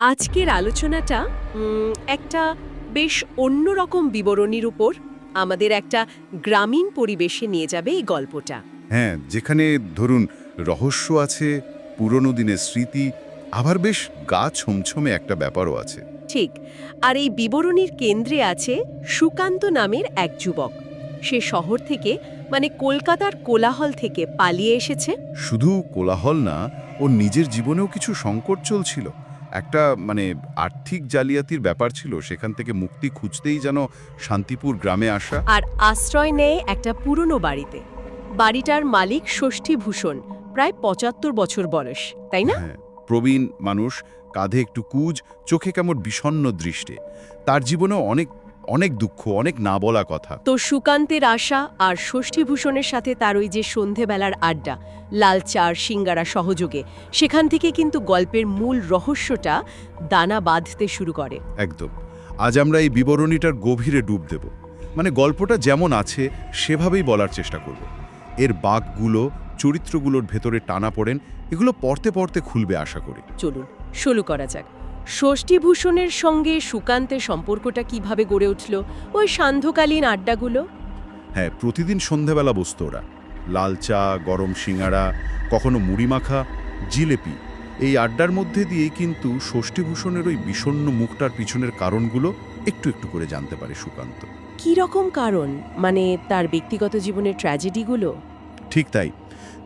আজকের আলোচনাটা একটা বেশ অন্যরকম বিবরণীর উপর আমাদের একটা গ্রামীণ পরিবেশে নিয়ে যাবে এই গল্পটা। হ্যাঁ যেখানে ধরুন রহস্য আছে পুরনো দিনের স্মৃতি আবার বেশ গা ছমছমে একটা ব্যাপারও আছে। ঠিক আর এই বিবরণীর কেন্দ্রে আছে সুকান্ত নামের এক যুবক। সে শহর থেকে মানে কলকাতার কোলাহল থেকে পালিয়ে এসেছে। শুধু কোলাহল না ও নিজের জীবনেও কিছু সংকট চলছিল। একটা মানে আর্থিক জালিয়াতির ব্যাপার ছিল সেখান থেকে মুক্তি খুঁজতেই যেন শান্তিপুর গ্রামে আসা। আর আশ্রয় নেয় একটা পুরনো বাড়িতে। বাড়িটার মালিক ষষ্ঠী ভূষণ প্রায় পঁচাত্তর বছর বয়স তাই না? হ্যাঁ প্রবীণ মানুষ কাঁধে একটু কুজ চোখে কেমন বিষণ্ন দৃষ্টে। তার জীবনে অনেক অনেক দুঃখ অনেক না বলা কথা। তো সুকান্তের আশা আর ষষ্ঠীভূষণের সাথে তার ওই যে সন্ধেবেলার আড্ডা লাল চার সিঙ্গারা সহযোগে সেখান থেকে কিন্তু গল্পের মূল রহস্যটা দানা বাঁধতে শুরু করে। একদম। আজ আমরা এই বিবরণীটার গভীরে ডুব দেব। মানে গল্পটা যেমন আছে সেভাবেই বলার চেষ্টা করব। এর বাঘগুলো চরিত্রগুলোর ভেতরে টানা পড়েন এগুলো পড়তে পড়তে খুলবে আশা করি। চলুন শুরু করা যাক। ষষ্ঠীভূষণের সঙ্গে সুকান্তের সম্পর্কটা কীভাবে গড়ে উঠল? ওই সান্ধ্যকালীন আড্ডাগুলো? হ্যাঁ প্রতিদিন সন্ধেবেলা বসতো ওরা। লাল চা গরম সিঙাড়া কখনো মুড়ি মাখা জিলেপি। এই আড্ডার মধ্যে দিয়ে কিন্তু ষষ্ঠীভূষণের ওই বিষণ্ণ মুখটার পিছনের কারণগুলো একটু একটু করে জানতে পারে সুকান্ত। কি রকম কারণ? মানে তার ব্যক্তিগত জীবনের ট্র্যাজেডিগুলো? ঠিক তাই।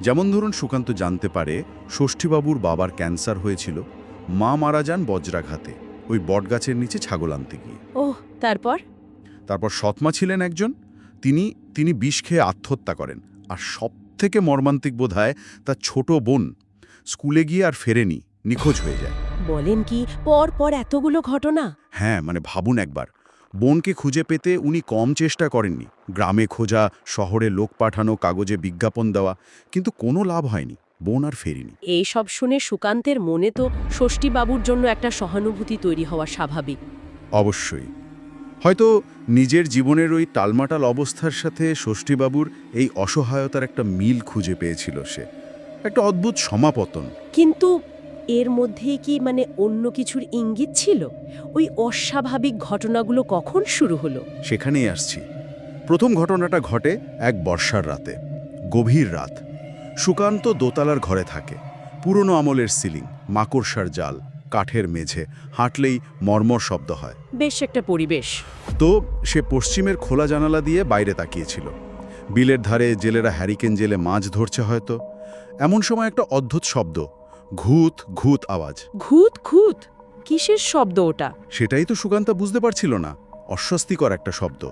যেমন ধরুন সুকান্ত জানতে পারে ষষ্ঠীবাবুর বাবার ক্যান্সার হয়েছিল। মা মারা যান বজ্রাঘাতে। ওই বটগাছের নিচে ছাগল আনতে গিয়ে। ওহ তারপর? তারপর সৎমা ছিলেন একজন। তিনি তিনি বিষ খেয়ে আত্মহত্যা করেন। আর সব থেকে মর্মান্তিক বোধ হয় তার ছোট বোন স্কুলে গিয়ে আর ফেরেনি নিখোঁজ হয়ে যায়। বলেন কি পর পর এতগুলো ঘটনা? হ্যাঁ মানে ভাবুন একবার। বোনকে খুঁজে পেতে উনি কম চেষ্টা করেননি। গ্রামে খোঁজা শহরে লোক পাঠানো কাগজে বিজ্ঞাপন দেওয়া কিন্তু কোনো লাভ হয়নি। বোন আর ফেরেনি। এই সব শুনে সুকান্তের মনে তো ষষ্ঠীবাবুর জন্য একটা সহানুভূতি তৈরি হওয়া স্বাভাবিক। অবশ্যই। হয়তো নিজের জীবনের ওই টালমাটাল অবস্থার সাথে ষষ্ঠীবাবুর এই অসহায়তার একটা মিল খুঁজে পেয়েছিল সে। একটা অদ্ভুত সমাপতন। কিন্তু এর মধ্যেই কি মানে অন্য কিছুর ইঙ্গিত ছিল? ওই অস্বাভাবিক ঘটনাগুলো কখন শুরু হলো? সেখানেই আসছি। প্রথম ঘটনাটা ঘটে এক বর্ষার রাতে। গভীর রাত। সুকান্ত দোতলার ঘরে থাকে। পুরনো আমলের সিলিং মাকড়সার জাল কাঠের মেঝে হাঁটলেই মর্মর শব্দ হয়। বেশ একটা পরিবেশ। তো সে পশ্চিমের খোলা জানালা দিয়ে বাইরে তাকিয়েছিল। বিলের ধারে জেলেরা হ্যারিকেন জেলে মাছ ধরছে হয়তো। এমন সময় একটা অদ্ভুত শব্দ ঘুত ঘুত আওয়াজ। ঘুত ঘুত? কিসের শব্দ ওটা? সেটাই তো সুকান্তা বুঝতে পারছিল না। অস্বস্তিকর একটা শব্দ।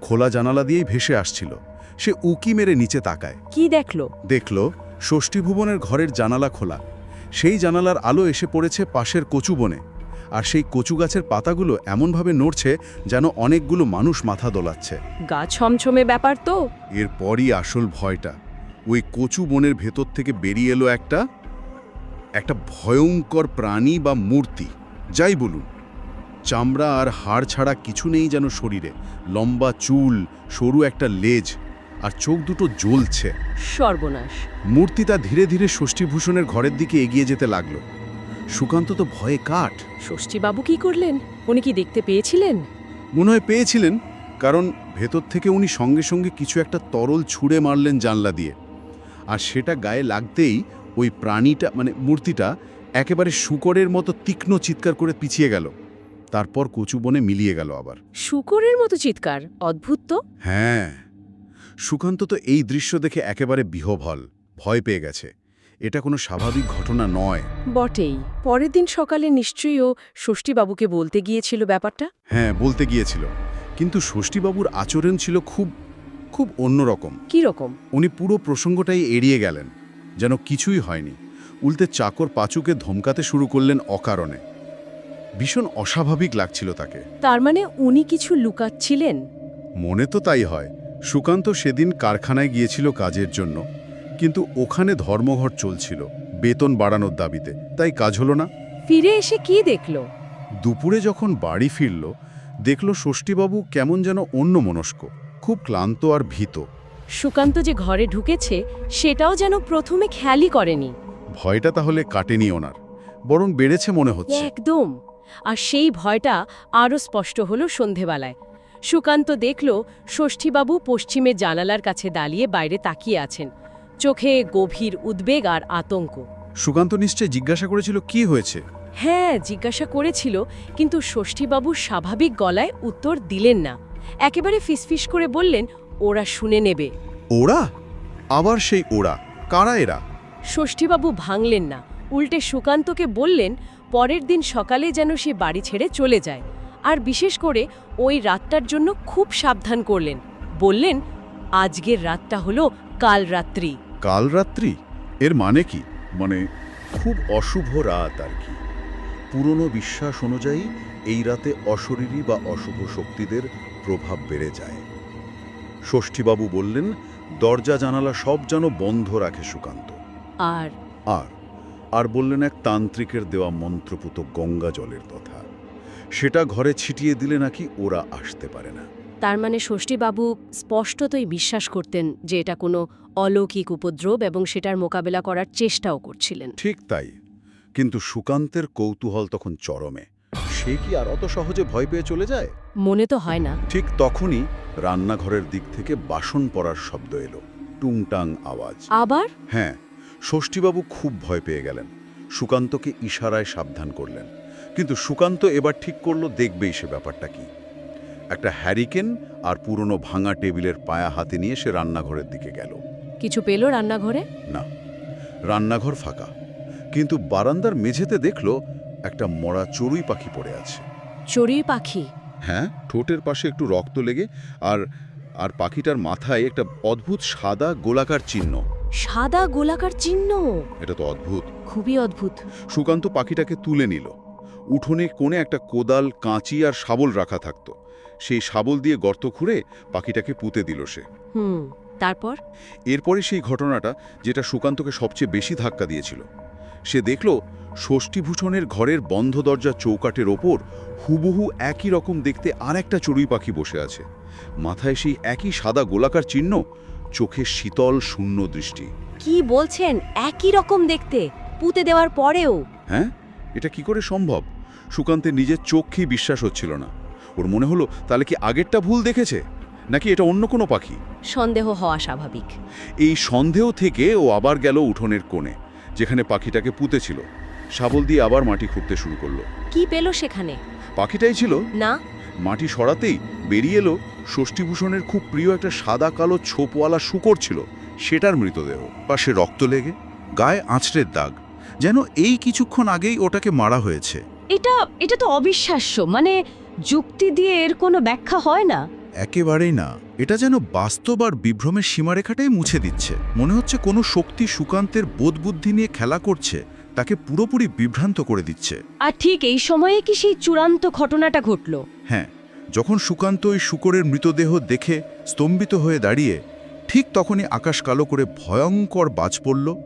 খোলা জানালা দিয়েই ভেসে আসছিল। সে উকি মেরে নিচে তাকায়। কি দেখল? দেখল ষষ্ঠীভুবনের ঘরের জানালা খোলা। সেই জানালার আলো এসে পড়েছে পাশের কচু বনে। আর সেই কচু গাছের পাতাগুলো এমনভাবে নড়ছে যেন অনেকগুলো মানুষ মাথা দোলাচ্ছে। গা ছমছমে ব্যাপার তো। এরপরই আসল ভয়টা। ওই কচু বনের ভেতর থেকে বেরিয়ে এলো একটা একটা ভয়ঙ্কর প্রাণী বা মূর্তি। যাই বলুন চামড়া আর হাড় ছাড়া কিছু নেই যেন শরীরে। লম্বা চুল সরু একটা লেজ আর চোখ দুটো জ্বলছে। সর্বনাশ। মূর্তিটা ধীরে ধীরে ষষ্ঠীভূষণের ঘরের দিকে এগিয়ে যেতে লাগল। সুকান্ত তো ভয়ে কাঠ। ষষ্ঠীবাবু কি করলেন? উনি কি দেখতে পেয়েছিলেন? মনে হয় পেয়েছিলেন কারণ ভেতর থেকে উনি সঙ্গে সঙ্গে কিছু একটা তরল ছুঁড়ে মারলেন জানলা দিয়ে। আর সেটা গায়ে লাগতেই ওই প্রাণীটা মানে মূর্তিটা একেবারে শুকরের মতো তীক্ষ্ণ চিৎকার করে পিছিয়ে গেল। তারপর কচু বনে মিলিয়ে গেল আবার। শুকরের মতো চিৎকার অদ্ভুত তো। হ্যাঁ। সুকান্ত তো এই দৃশ্য দেখে একেবারে বিহভল ভয় পেয়ে গেছে। এটা কোনো স্বাভাবিক ঘটনা নয়। বটেই। পরের দিন সকালে নিশ্চয়ই ও ষষ্ঠীবাবুকে বলতে গিয়েছিল ব্যাপারটা? হ্যাঁ বলতে গিয়েছিল। কিন্তু ষষ্ঠীবাবুর আচরণ ছিল খুব খুব অন্যরকম। কি রকম? উনি পুরো প্রসঙ্গটাই এড়িয়ে গেলেন যেন কিছুই হয়নি। উল্টে চাকর পাচুকে ধমকাতে শুরু করলেন অকারণে। ভীষণ অস্বাভাবিক লাগছিল তাকে। তার মানে উনি কিছু লুকাচ্ছিলেন? মনে তো তাই হয়। সুকান্ত সেদিন কারখানায় গিয়েছিল কাজের জন্য কিন্তু ওখানে ধর্মঘট চলছিল বেতন বাড়ানোর দাবিতে তাই কাজ হলো না। ফিরে এসে কি দেখল? দুপুরে যখন বাড়ি ফিরল দেখল ষষ্ঠীবাবু কেমন যেন অন্য মনস্ক খুব ক্লান্ত আর ভীত। সুকান্ত যে ঘরে ঢুকেছে সেটাও যেন প্রথমে খেয়ালই করেনি। ভয়টা তাহলে কাটেনি ওনার বরং বেড়েছে মনে হচ্ছে। একদম। আর সেই ভয়টা আরও স্পষ্ট হলো সন্ধেবেলায়। সুকান্ত দেখল ষষ্ঠীবাবু পশ্চিমে জানালার কাছে দাঁড়িয়ে বাইরে তাকিয়ে আছেন। চোখে গভীর উদ্বেগ আর আতঙ্ক। সুকান্ত নিশ্চয় জিজ্ঞাসা করেছিল কি হয়েছে? হ্যাঁ জিজ্ঞাসা করেছিল কিন্তু ষষ্ঠীবাবু স্বাভাবিক গলায় উত্তর দিলেন না। একেবারে ফিসফিস করে বললেন ওরা শুনে নেবে। ওরা? আবার সেই ওরা? কারা এরা? ষষ্ঠীবাবু ভাঙলেন না। উল্টে সুকান্তকে বললেন পরের দিন সকালে যেন সে বাড়ি ছেড়ে চলে যায়। আর বিশেষ করে ওই রাতটার জন্য খুব সাবধান করলেন। বললেন আজকের রাতটা হলো কাল রাত্রি। কাল রাত্রি? এর মানে কি? মানে খুব অশুভ রাত আর কি। পুরনো বিশ্বাস অনুযায়ী এই রাতে অশরীরী বা অশুভ শক্তিদের প্রভাব বেড়ে যায়। ষষ্ঠীবাবু বললেন দরজা জানালা সব যেন বন্ধ রাখে সুকান্ত। আর? আর? আর বললেন এক তান্ত্রিকের দেওয়া মন্ত্রপুত গঙ্গা জলের কথা। সেটা ঘরে ছিটিয়ে দিলে নাকি ওরা আসতে পারে না। তার মানে ষষ্ঠীবাবু স্পষ্টতই বিশ্বাস করতেন যে এটা কোনো অলৌকিক উপদ্রব এবং সেটার মোকাবেলা করার চেষ্টাও করছিলেন। ঠিক তাই। কিন্তু সুকান্তের কৌতূহল তখন চরমে। সে কি আর অত সহজে ভয় পেয়ে চলে যায়? মনে তো হয় না। ঠিক তখনই রান্নাঘরের দিক থেকে বাসন পড়ার শব্দ এলো। টুংটাং আওয়াজ। আবার? হ্যাঁ ষষ্ঠীবাবু খুব ভয় পেয়ে গেলেন। সুকান্তকে ইশারায় সাবধান করলেন। কিন্তু সুকান্ত এবার ঠিক করল দেখবেই সে ব্যাপারটা কি। একটা হ্যারিকেন আর পুরনো ভাঙা টেবিলের পায়া হাতে নিয়ে সে রান্নাঘরের দিকে গেল। কিছু পেল রান্নাঘরে? না রান্নাঘর ফাঁকা। কিন্তু বারান্দার মেঝেতে দেখল একটা মরা চড়ুই পাখি পড়ে আছে। চড়ুই পাখি? হ্যাঁ ঠোঁটের পাশে একটু রক্ত লেগে আর আর পাখিটার মাথায় একটা অদ্ভুত সাদা গোলাকার চিহ্ন। সাদা গোলাকার চিহ্ন। এটা তো অদ্ভুত। খুবই অদ্ভুত। সুকান্ত পাখিটাকে তুলে নিল। উঠোনে কোণে একটা কোদাল কাঁচি আর শাবল রাখা থাকতো। সেই শাবল দিয়ে গর্ত খুঁড়ে পাখিটাকে পুঁতে দিল সে। হুম তারপর? এরপরে সেই ঘটনাটা যেটা সুকান্তকে সবচেয়ে বেশি ধাক্কা দিয়েছিল। সে দেখল ষষ্ঠীভূষণের ঘরের বন্ধ দরজা চৌকাটের ওপর হুবহু একই রকম দেখতে আর একটা চড়ুই পাখি বসে আছে। মাথায় সেই একই সাদা গোলাকার চিহ্ন চোখে শীতল শূন্য দৃষ্টি। কি বলছেন? একই রকম দেখতে। পুঁতে দেওয়ার পরেও। হ্যাঁ? এটা কি করে সম্ভব? সুকান্তের নিজের চোখেই বিশ্বাস হচ্ছিল না। ওর মনে হলো তাহলে কি আগেরটা ভুল দেখেছে? নাকি এটা অন্য কোনো পাখি? সন্দেহ হওয়া স্বাভাবিক। এই সন্দেহ থেকে ও আবার গেল উঠোনের কোণে যেখানে পাখিটাকে পুঁতেছিল। শাবল দিয়ে আবার মাটি খুঁড়তে শুরু করল। কি পেল সেখানে? পাখিটাই ছিল। না। মাটি সরাতেই বেরিয়ে এলো ষষ্ঠীভূষণের খুব প্রিয় একটা সাদা কালো ছোপওয়ালা শুকর ছিল সেটার মৃতদেহ। পাশে রক্ত লেগে গায়ে আঁচড়ের দাগ। যেন এই কিছুক্ষণ আগেই ওটাকে মারা হয়েছে। এটা এটা তো অবিশ্বাস্য মানে যুক্তি দিয়ে এর কোনো ব্যাখ্যা হয় না। একেবারেই না। এটা যেন বাস্তব আর বিভ্রমের সীমারেখাটাই মুছে দিচ্ছে। মনে হচ্ছে কোনো শক্তি সুকান্তের বোধবুদ্ধি নিয়ে খেলা করছে তাকে পুরোপুরি বিভ্রান্ত করে দিচ্ছে। আর ঠিক এই সময়ে কি সেই চূড়ান্ত ঘটনাটা ঘটল? হ্যাঁ যখন সুকান্ত ওই শুকরের মৃতদেহ দেখে স্তম্ভিত হয়ে দাঁড়িয়ে ঠিক তখনই আকাশ কালো করে ভয়ঙ্কর বাজ পড়ল।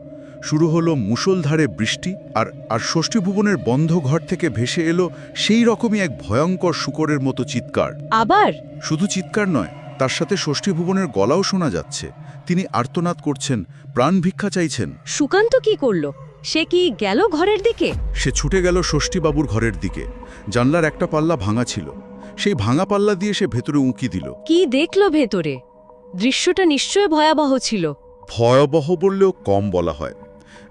শুরু হলো মুষলধারে বৃষ্টি আর আর ষষ্ঠী ভুবনের বন্ধ ঘর থেকে ভেসে এলো সেই রকমই এক ভয়ঙ্কর শুকরের মতো চিৎকার। আবার? শুধু চিৎকার নয় তার সাথে ষষ্ঠী ভুবনের গলাও শোনা যাচ্ছে। তিনি আর্তনাদ করছেন প্রাণ ভিক্ষা চাইছেন। সুকান্ত কি করল? সে কি গেল ঘরের দিকে? সে ছুটে গেল ষষ্ঠীবাবুর ঘরের দিকে। জানলার একটা পাল্লা ভাঙা ছিল। সেই ভাঙা পাল্লা দিয়ে সে ভেতরে উঁকি দিল। কি দেখল ভেতরে? দৃশ্যটা নিশ্চয় ভয়াবহ ছিল। ভয়াবহ বললেও কম বলা হয়।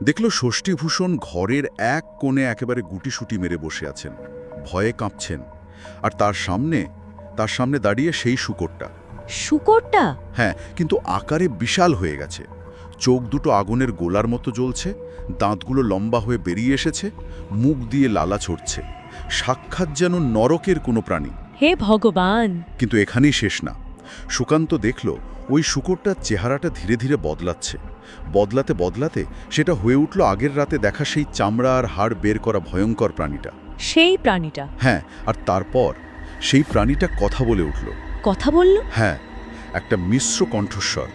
দেখল ষষ্ঠীভূষণ ঘরের এক কোণে একেবারে গুটিসুটি মেরে বসে আছেন। ভয়ে কাঁপছেন। আর তার সামনে তার সামনে দাঁড়িয়ে সেই শুকরটা। শুকরটা? হ্যাঁ কিন্তু আকারে বিশাল হয়ে গেছে। চোখ দুটো আগুনের গোলার মতো জ্বলছে দাঁতগুলো লম্বা হয়ে বেরিয়ে এসেছে মুখ দিয়ে লালা ছড়ছে। সাক্ষাৎ যেন নরকের কোনো প্রাণী। হে ভগবান। কিন্তু এখানেই শেষ না। সুকান্ত দেখল ওই শুকরটার চেহারাটা ধীরে ধীরে বদলাচ্ছে। বদলাতে বদলাতে সেটা হয়ে উঠল আগের রাতে দেখা সেই চামড়া আর হাড় বের করা ভয়ঙ্কর প্রাণীটা। সেই প্রাণীটা। হ্যাঁ আর তারপর সেই প্রাণীটা কথা বলে উঠল। কথা বলল? হ্যাঁ একটা মিশ্র কণ্ঠস্বর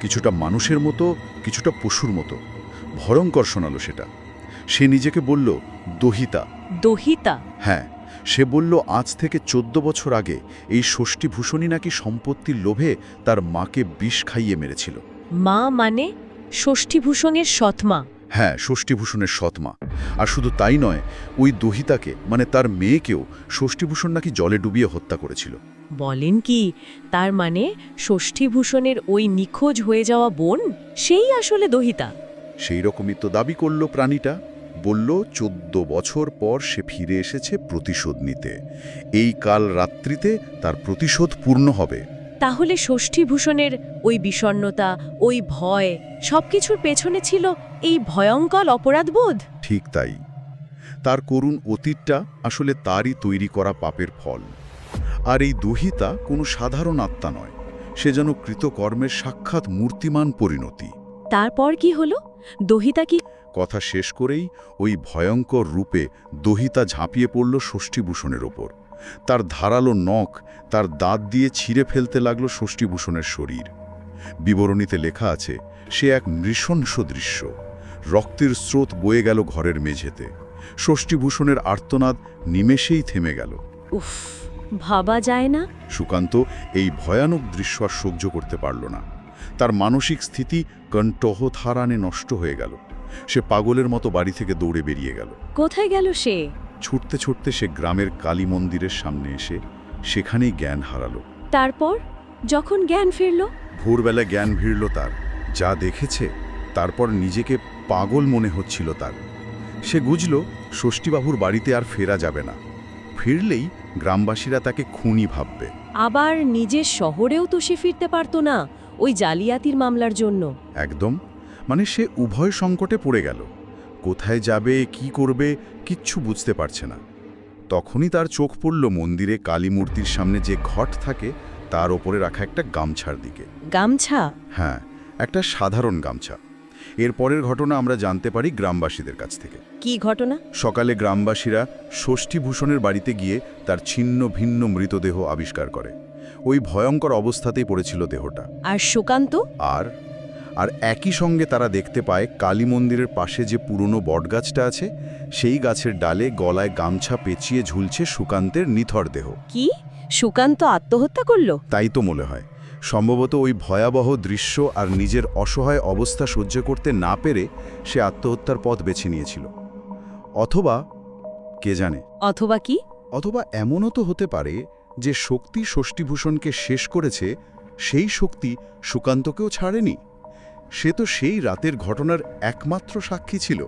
কিছুটা মানুষের মতো কিছুটা পশুর মতো। ভয়ঙ্কর শোনালো সেটা। সে নিজেকে বলল দহিতা। দহিতা? হ্যাঁ। সে বলল আজ থেকে চোদ্দ বছর আগে এই ষষ্ঠীভূষণই নাকি সম্পত্তির লোভে তার মাকে বিষ খাইয়ে মেরেছিল। মা মানে ষষ্ঠীভূষণের সৎমা হ্যাঁ ষষ্ঠীভূষণের সৎমা আর শুধু তাই নয় ওই দহিতাকে মানে তার মেয়েকেও ষষ্ঠীভূষণ নাকি জলে ডুবিয়ে হত্যা করেছিল। বলেন কি তার মানে ষষ্ঠীভূষণের ওই নিখোঁজ হয়ে যাওয়া বোন সেই আসলে দহিতা। সেই রকমই তো দাবি করল প্রাণীটা। বলল চোদ্দ বছর পর সে ফিরে এসেছে প্রতিশোধ নিতে। এই কাল রাত্রিতে তার প্রতিশোধ পূর্ণ হবে। তাহলে ষষ্ঠীভূষণের ওই বিষণ্ণতা ওই ভয় সবকিছুর পেছনে ছিল এই ভয়ঙ্কর অপরাধবোধ? ঠিক তাই। তার করুণ অতীতটা আসলে তারই তৈরি করা পাপের ফল। আর এই দুহিতা কোনো সাধারণ আত্মা নয় সে যেন কৃতকর্মের সাক্ষাৎ মূর্তিমান পরিণতি। তারপর কি হলো? দহিতা কি কথা শেষ করেই ওই ভয়ঙ্কর রূপে দহিতা ঝাঁপিয়ে পড়ল ষষ্ঠীভূষণের ওপর। তার ধারালো নখ তার দাঁত দিয়ে ছিঁড়ে ফেলতে লাগল ষষ্ঠীভূষণের শরীর। বিবরণীতে লেখা আছে সে এক নৃশংস দৃশ্য। রক্তের স্রোত বয়ে গেল ঘরের মেঝেতে। ষষ্ঠীভূষণের আর্তনাদ নিমেষেই থেমে গেল। উফ ভাবা যায় না। সুকান্ত এই ভয়ানক দৃশ্য আর সহ্য করতে পারল না। তার মানসিক স্থিতি কণ্ঠহারানে নষ্ট হয়ে গেল। সে পাগলের মতো বাড়ি থেকে দৌড়ে বেরিয়ে গেল। কোথায় গেল সে? ছুটতে ছুটতে সে গ্রামের কালী মন্দিরের সামনে এসে সেখানেই জ্ঞান হারালো। তারপর? যখন জ্ঞান ফিরল? ভোরবেলা জ্ঞান ভিড়ল তার। যা দেখেছে তারপর নিজেকে পাগল মনে হচ্ছিল তার। সে বুঝল ষষ্ঠীবাবুর বাড়িতে আর ফেরা যাবে না। ফিরলেই গ্রামবাসীরা তাকে খুনি ভাববে। আবার নিজের শহরেও তো সে ফিরতে পারতো না ওই জালিয়াতির মামলার জন্য। একদম। মানে সে উভয় সংকটে পড়ে গেল। কোথায় যাবে কি করবে কিচ্ছু বুঝতে পারছে না। তখনই তার চোখ পড়ল মন্দিরে কালী মূর্তির সামনে যে ঘট থাকে তার ওপরে রাখা একটা গামছার দিকে। গামছা? হ্যাঁ একটা সাধারণ গামছা। এর পরের ঘটনা আমরা জানতে পারি গ্রামবাসীদের কাছ থেকে। কি ঘটনা? সকালে গ্রামবাসীরা ষষ্ঠীভূষণের বাড়িতে গিয়ে তার ছিন্ন ভিন্ন মৃতদেহ আবিষ্কার করে। ওই ভয়ঙ্কর অবস্থাতেই পড়েছিল দেহটা। আর সুকান্ত আর আর একই সঙ্গে তারা দেখতে পায় কালী মন্দিরের পাশে যে পুরনো বটগাছটা আছে সেই গাছের ডালে গলায় গামছা পেঁচিয়ে ঝুলছে সুকান্তের নিথর দেহ। কি? সুকান্ত আত্মহত্যা করল? তাই তো মনে হয়। সম্ভবত ওই ভয়াবহ দৃশ্য আর নিজের অসহায় অবস্থা সহ্য করতে না পেরে সে আত্মহত্যার পথ বেছে নিয়েছিল। অথবা কে জানে? অথবা কি? অথবা এমনও তো হতে পারে যে শক্তি ষষ্ঠীভূষণকে শেষ করেছে সেই শক্তি সুকান্তকেও ছাড়েনি? সে তো সেই রাতের ঘটনার একমাত্র সাক্ষী ছিল।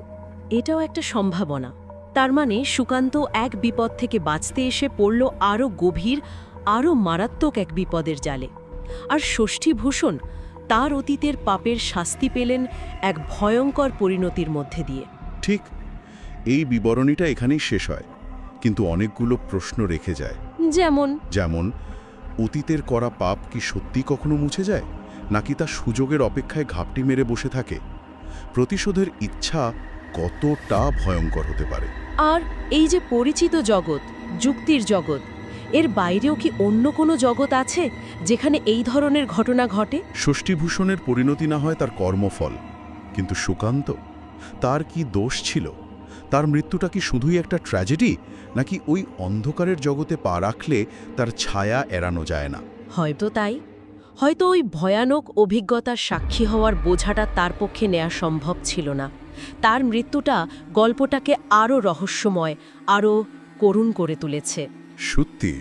এটাও একটা সম্ভাবনা। তার মানে সুকান্ত এক বিপদ থেকে বাঁচতে এসে পড়ল আরও গভীর আরও মারাত্মক এক বিপদের জালে। আর ষষ্ঠীভূষণ তার অতীতের পাপের শাস্তি পেলেন এক ভয়ঙ্কর পরিণতির মধ্যে দিয়ে। ঠিক এই বিবরণীটা এখানেই শেষ হয় কিন্তু অনেকগুলো প্রশ্ন রেখে যায়। যেমন? যেমন অতীতের করা পাপ কি সত্যি কখনো মুছে যায়? নাকি তা সুযোগের অপেক্ষায় ঘাপটি মেরে বসে থাকে? প্রতিশোধের ইচ্ছা কতটা ভয়ঙ্কর হতে পারে? আর এই যে পরিচিত জগৎ যুক্তির জগৎ এর বাইরেও কি অন্য কোনো জগৎ আছে যেখানে এই ধরনের ঘটনা ঘটে? ষষ্ঠীভূষণের পরিণতি না হয় তার কর্মফল কিন্তু সুকান্ত তার কি দোষ ছিল? তার মৃত্যুটা কি শুধুই একটা ট্র্যাজেডি নাকি ওই অন্ধকারের জগতে পা রাখলে তার ছায়া এড়ানো যায় না? হয়তো তাই। হয়তো ওই ভয়ানক অভিজ্ঞতার সাক্ষী হওয়ার বোঝাটা তার পক্ষে নেওয়া সম্ভব ছিল না। তার মৃত্যুটা গল্পটাকে আরও রহস্যময়, আরও করুণ করে তুলেছে। সত্যি?